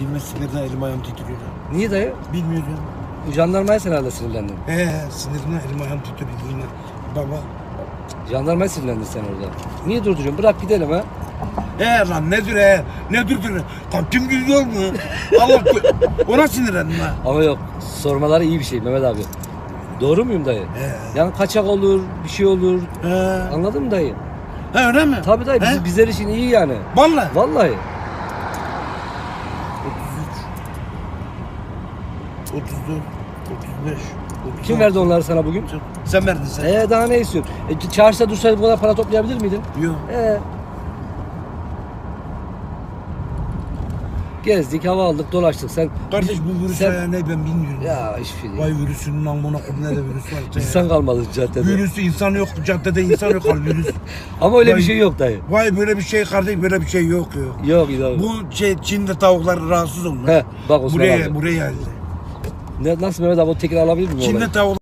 Dinmesinler elim ayağım titriyor. Niye dayı? Bilmiyorum. Jandarmaya sen herhalde sinirlendin. He sinirine elim ayağım titriyor. Yine. Baba. Jandarmaya sinirlendin sen orada. Niye durduruyorsun? Bırak gidelim ha. He lan nedir he? Nedir dur? Kalktım gidiyor mu? Allah ona sinirlendim ha. Ama yok. Sormaları iyi bir şey Mehmet abi. Doğru muyum dayı? He. Yani kaçak olur, bir şey olur. He. Anladın mı dayı? He öyle mi? Tabii dayı He? biz, bizler için iyi yani. Vallahi. Vallahi. 34 35 Kim verdi onları sana bugün? Sen verdin sen. Ee daha ne istiyorsun? E, çarşıda dursaydı bu kadar para toplayabilir miydin? Yok. Ee. Gezdik, hava aldık, dolaştık. Sen Kardeş bu virüs Sen- ayağı ne ben bilmiyorum. ya hiçbir şey değil. Vay virüsünün amına koyayım ne de virüs var. ya. İnsan kalmadı caddede. Virüs insan yok caddede insan yok al virüs. Ama öyle bir Vay- şey yok dayı. Vay böyle bir şey kardeş böyle bir şey yok yok. Yok yok. Bu şey Çin'de tavuklar rahatsız olmuş. He, bak Osman buraya abi. buraya geldi. Ne, nasıl Mehmet abi o tekrar alabilir miyim olayı? tavuk